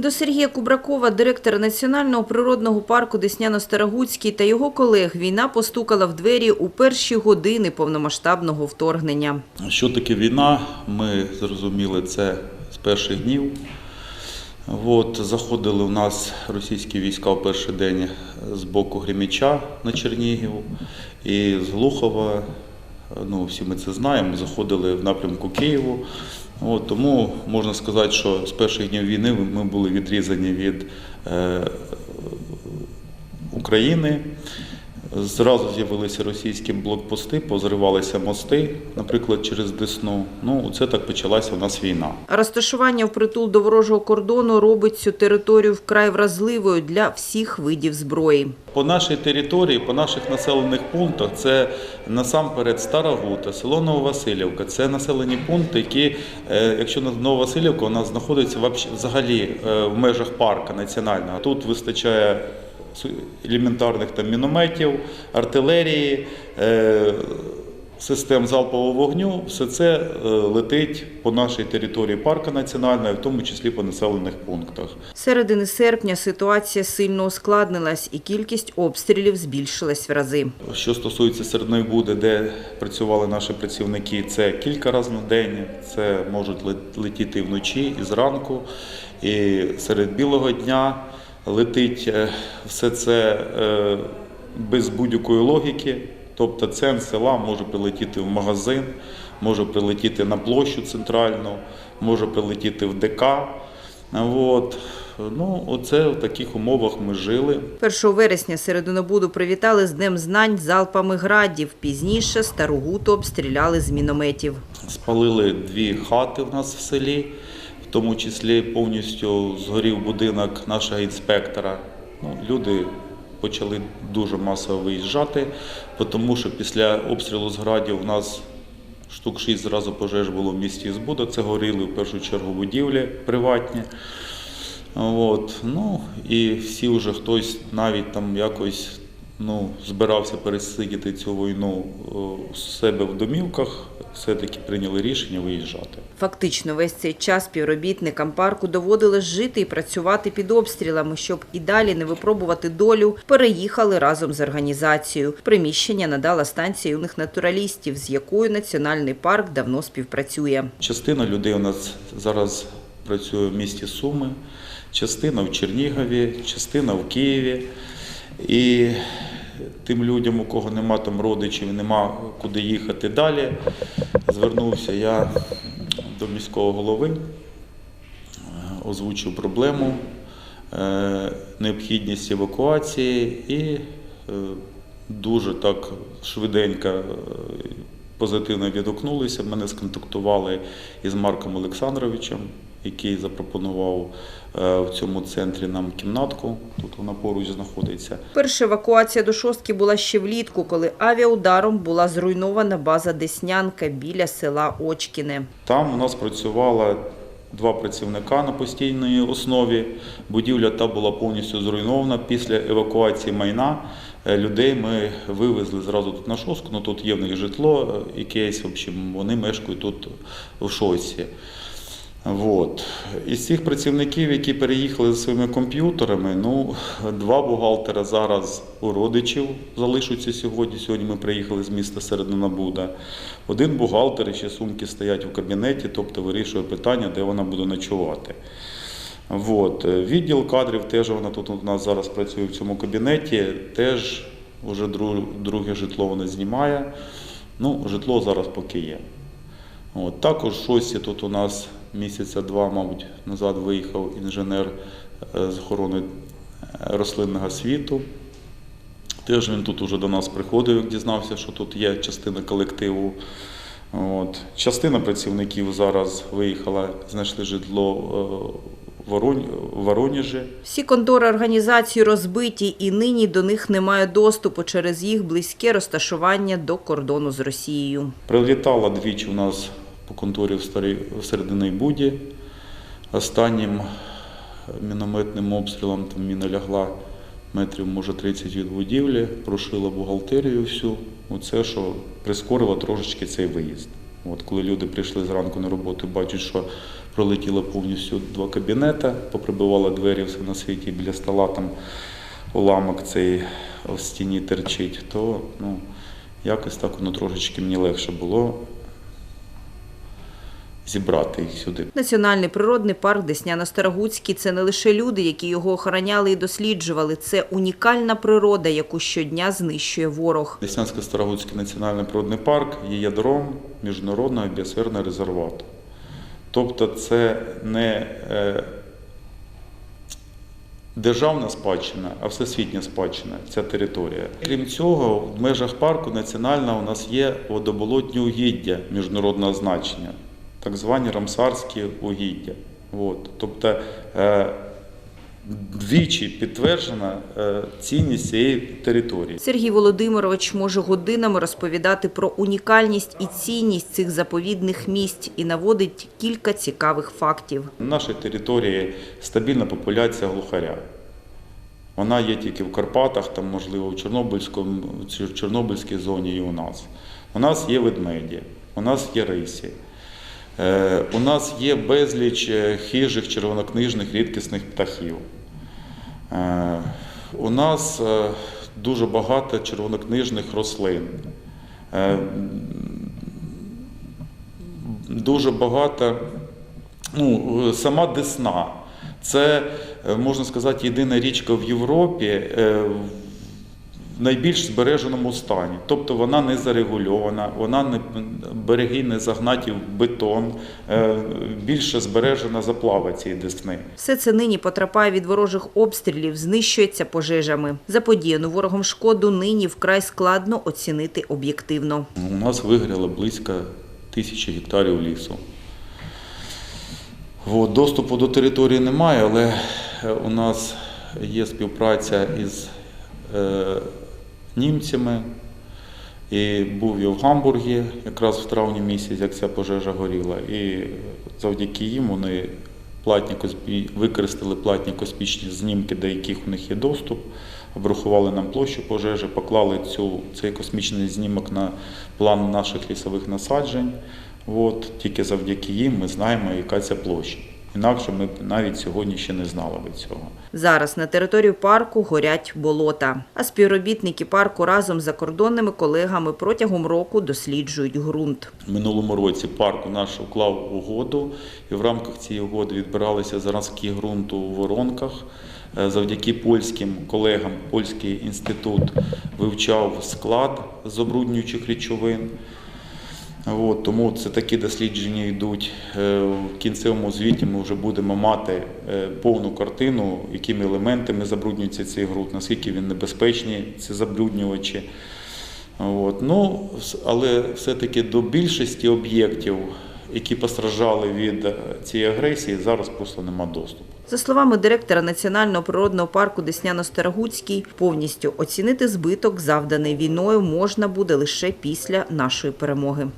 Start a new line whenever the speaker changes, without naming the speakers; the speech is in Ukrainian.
До Сергія Кубракова, директора Національного природного парку Десняно-Старогуцький та його колег війна постукала в двері у перші години повномасштабного вторгнення.
Що таке війна? Ми зрозуміли це з перших днів. От, заходили в нас російські війська в перший день з боку Греміча на Чернігів і з Глухова. Ну, всі ми це знаємо, заходили в напрямку Києву. От, тому можна сказати, що з перших днів війни ми були відрізані від е, України. Зразу з'явилися російські блокпости, позривалися мости, наприклад, через Десну. Ну, це так почалася у нас війна.
Розташування впритул до ворожого кордону робить цю територію вкрай вразливою для всіх видів зброї.
По нашій території, по наших населених пунктах, це насамперед Стара Гута, село Нововасилівка. Це населені пункти, які, е, якщо Нововасилівка, у нас знаходиться взагалі е, в межах парка національного. Тут вистачає елементарних там мінометів, артилерії. е, Систем залпового вогню, все це е, летить по нашій території парка національного, в тому числі по населених пунктах.
Середини серпня ситуація сильно ускладнилась і кількість обстрілів збільшилась в рази.
Що стосується Середної Буди, де працювали наші працівники, це кілька разів на день. Це можуть летіти вночі і зранку, і серед білого дня летить е, все це е, без будь-якої логіки. Тобто центр села може прилетіти в магазин, може прилетіти на площу центральну, може прилетіти в ДК. От. Ну, оце в таких умовах ми жили.
1 вересня Серединобуду привітали з Днем знань залпами градів. Пізніше Стару Гуту обстріляли з мінометів.
Спалили дві хати в нас в селі, тому числі повністю згорів будинок нашого інспектора. Ну, люди почали дуже масово виїжджати, тому що після обстрілу з градів у нас штук шість зразу пожеж було в місті Збуда. Це горіли в першу чергу будівлі приватні. От, ну, і всі вже хтось навіть там якось ну, збирався пересидіти цю війну е, у себе в домівках, все-таки прийняли рішення виїжджати.
Фактично весь цей час співробітникам парку доводилось жити і працювати під обстрілами, щоб і далі не випробувати долю. Переїхали разом з організацією. Приміщення надала станція юних натуралістів, з якою національний парк давно співпрацює.
Частина людей у нас зараз працює в місті Суми, частина в Чернігові, частина в Києві. І тим людям, у кого нема там родичів, нема куди їхати далі, звернувся я до міського голови, е, озвучив проблему, е, необхідність евакуації і е, дуже так швиденько позитивно відгукнулися. Мене сконтактували із Марком Олександровичем, який запропонував е, в цьому центрі нам кімнатку. Тут вона поруч знаходиться.
Перша евакуація до шостки була ще влітку, коли авіаударом була зруйнована база Деснянка біля села Очкіне.
Там у нас працювало два працівника на постійній основі. Будівля та була повністю зруйнована. Після евакуації майна е, людей ми вивезли зразу тут на шостку. Ну тут є в них житло е, якесь. В общем, вони мешкають тут в шостці. Вот. Із цих працівників, які переїхали за своїми комп'ютерами, ну, два бухгалтера зараз у родичів залишаться сьогодні. Сьогодні ми приїхали з міста Серединобуда. Один бухгалтер і ще сумки стоять у кабінеті, тобто вирішує питання, де вона буде ночувати. Вот. Відділ кадрів теж вона тут у нас зараз працює в цьому кабінеті, теж вже друге житло вона знімає. Ну, житло зараз поки є. От, також шості тут у нас місяця два, мабуть, назад виїхав інженер е, з охорони е, рослинного світу. Теж він тут уже до нас приходив, як дізнався, що тут є частина колективу. От. Частина працівників зараз виїхала, знайшли житло е, Воронь- в Воронежі.
Всі контори організації розбиті, і нині до них немає доступу через їх близьке розташування до кордону з Росією.
Прилітала двічі у нас по конторі в, старій, в Буді. Останнім мінометним обстрілом там міна лягла метрів, може, 30 від будівлі, прошила бухгалтерію всю. Оце, що прискорило трошечки цей виїзд. От коли люди прийшли зранку на роботу, бачать, що пролетіло повністю два кабінети, поприбивало двері все на світі біля стола там уламок цей в стіні терчить, то ну, якось так воно трошечки мені легше було зібрати їх сюди.
Національний природний парк Десняно-Старогуцький – це не лише люди, які його охороняли і досліджували. Це унікальна природа, яку щодня знищує ворог.
Деснянсько-Старогуцький національний природний парк є ядром міжнародного біосферного резервату. Тобто це не е, державна спадщина, а всесвітня спадщина, ця територія. Крім цього, в межах парку національного у нас є водоболотні угіддя міжнародного значення, так звані рамсарські угіддя. От. Тобто е, двічі підтверджена е, цінність цієї території.
Сергій Володимирович може годинами розповідати про унікальність і цінність цих заповідних місць і наводить кілька цікавих фактів.
На нашій території стабільна популяція глухаря. Вона є тільки в Карпатах, там, можливо, в Чорнобильському, в Чорнобильській зоні і у нас. У нас є ведмеді, у нас є рисі. Е, У нас є безліч е, хижих червонокнижних рідкісних птахів. Е, У нас дуже багато червонокнижних рослин. Дуже багато ну, сама Десна. Це, можна сказати, єдина річка в Європі найбільш збереженому стані. Тобто вона не зарегульована, вона не береги не загнаті в бетон, е, більше збережена заплава цієї десни.
Все це нині потрапляє від ворожих обстрілів, знищується пожежами. Заподіяну ворогом шкоду нині вкрай складно оцінити об'єктивно.
У нас вигоріло близько тисячі гектарів лісу. От, доступу до території немає, але е, у нас є співпраця із е, німцями. І був я в Гамбургі якраз в травні місяці, як ця пожежа горіла. І завдяки їм вони платні використали платні космічні знімки, до яких у них є доступ, обрахували нам площу пожежі, поклали цю, цей космічний знімок на план наших лісових насаджень. От, тільки завдяки їм ми знаємо, яка ця площа. Інакше ми б навіть сьогодні ще не знали би цього.
Зараз на територію парку горять болота, а співробітники парку разом з закордонними колегами протягом року досліджують ґрунт.
Минулому році парк наш уклав угоду, і в рамках цієї угоди відбиралися зразки ґрунту у воронках. Е, Завдяки польським колегам, польський інститут вивчав склад забруднюючих речовин. От, тому це такі дослідження йдуть. Е, В кінцевому звіті ми вже будемо мати е, повну картину, якими елементами забруднюється цей ґрунт, наскільки він небезпечний, ці забруднювачі. От. Ну, але все-таки до більшості об'єктів, які постраждали від е, цієї агресії, зараз просто нема доступу.
За словами директора Національного природного парку Десняно-Старогуцький, повністю оцінити збиток, завданий війною, можна буде лише після нашої перемоги.